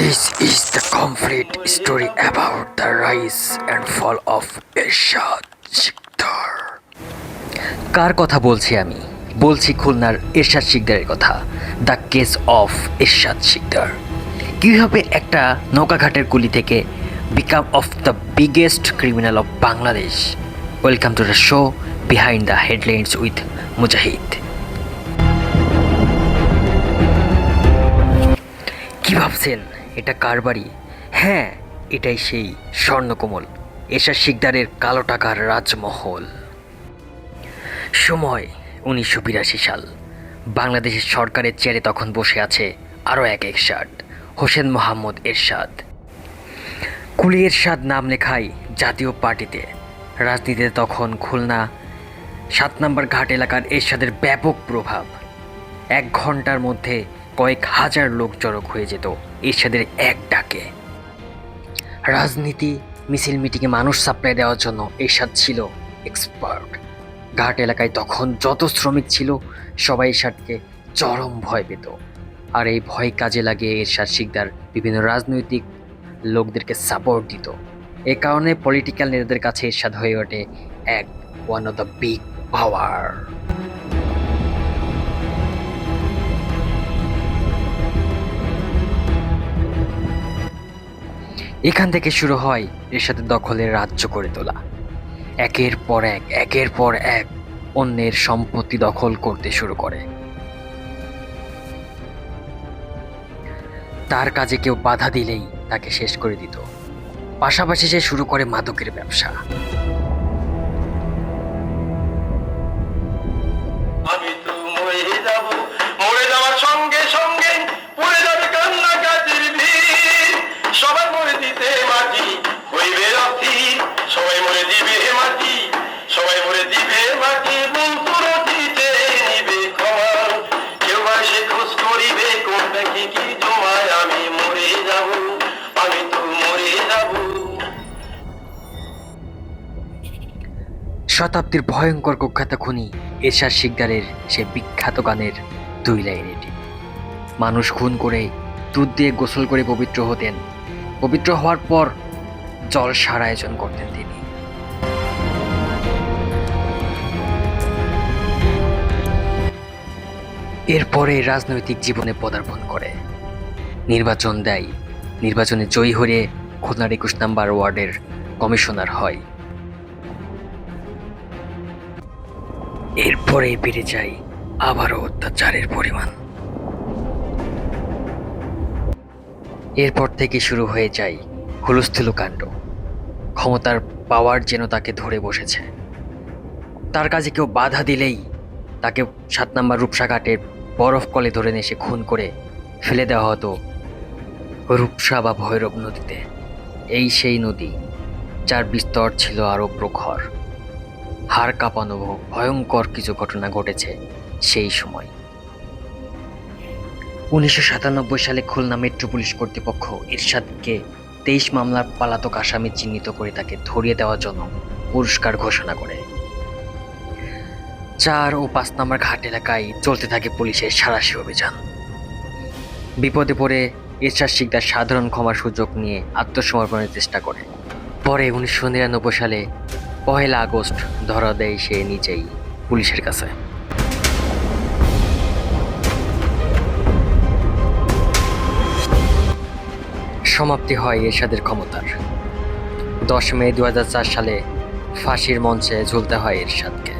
This is the complete story about the rise and fall of Ershad Sikdar. কার কথা বলছি আমি? বলছি খুলনার এরশাদ শিকদারের কথা the case of Ershad Sikdar. কীভাবে একটা নৌকাঘাটের কুলি থেকে become of the biggest criminal of Bangladesh welcome to the show behind the headlines with Mujahid কি ভাবছেন? এটা কার বাড়ি? হ্যাঁ এটাই সেই স্বর্ণকোমল, এশা শিকদারের কালো টাকার রাজমহল। সময় উনিশশো বিরাশি সাল। বাংলাদেশের সরকারের চেয়ারে তখন বসে আছে আরও এক এরশাদ, হোসেন মোহাম্মদ এরশাদ। কুলি এরশাদ নাম লেখাই জাতীয় পার্টিতে। রাজনীতিতে তখন খুলনা, সাত নম্বর ঘাট এলাকার এরশাদের ব্যাপক প্রভাব। এক ঘণ্টার মধ্যে কয়েক হাজার লোক জড়ো হয়ে যেত এরশাদের এক ডাকে। রাজনীতি, মিছিল মিটিংয়ে মানুষ সাপ্লাই দেওয়ার জন্য এরশাদ ছিল এক্সপার্ট ঘাট এলাকায় তখন যত শ্রমিক ছিল, সবাই এরশাদকে চরম ভয় পেত। আর এই ভয় কাজে লাগিয়ে এরশাদ শিকদার বিভিন্ন রাজনৈতিক লোকদেরকে সাপোর্ট দিত। এ কারণে পলিটিক্যাল নেতাদের কাছে এরশাদ হয়ে ওঠে এক one of the big power এখান থেকে শুরু হয় এরশাদের দখলের রাজ্য করে তোলা। একের পর এক, একের পর এক অন্যের সম্পত্তি দখল করতে শুরু করে। তার কাজে কেউ বাধা দিলেই তাকে শেষ করে দিত। পাশাপাশি সে শুরু করে মাদকের ব্যবসা। শতাব্দীর ভয়ঙ্কর কুখ্যাত খুনি এরশাদ শিকদারের সে বিখ্যাত গানের দুই লাইন এটি। মানুষ খুন করে, দুধ দিয়ে গোসল করে পবিত্র হতেন। পবিত্র হওয়ার পর জল সার আয়োজন করতেন তিনি। এরপরে রাজনৈতিক জীবনে পদার্পণ করে। নির্বাচন দেয়। নির্বাচনে জয়ী হয়ে খুলনার একুশ নাম্বার ওয়ার্ডের কমিশনার হয়। এরপরেই বেড়ে যায় আবারও অত্যাচারের পরিমাণ। এরপর থেকে শুরু হয়ে যায় হুলস্থুলু কাণ্ড। ক্ষমতার পাওয়ার যেন তাকে ধরে বসেছে। তার কাজে কেউ বাধা দিলেই তাকে সাত নম্বর রূপসাঘাটের বরফ কলে ধরে নিয়ে খুন করে ফেলে দেওয়া হতো রূপসা বা ভৈরব নদীতে। এই সেই নদী যার বিস্তর ছিল আরও প্রখর। হাড় কাঁপানো ভয়ঙ্কর কিছু ঘটনা ঘটেছে সেই সময়। উনিশশো সাতানব্বই সালে খুলনা মেট্রো পুলিশ কর্তৃপক্ষ ইরশাদকে তেইশ মামলার পালাতক আসামি চিহ্নিত করে তাকে ধরিয়ে দেওয়ার জন্য পুরস্কার ঘোষণা করে। চার ও পাঁচ নম্বর ঘাট এলাকায় চলতে থাকে পুলিশের সারাশি অভিযান। বিপদে পড়ে ইরশাদ শিকদার সাধারণ ক্ষমার সুযোগ নিয়ে আত্মসমর্পণের চেষ্টা করে। পরে উনিশশো নিরানব্বই সালে পহেলা আগস্ট ধরা দেয় সে নিজেই পুলিশের কাছে। সমাপ্তি হয় এরশাদের ক্ষমতার। দশ মে দু হাজার চার সালে ফাঁসির মঞ্চে ঝুলতে হয় এরশাদকে।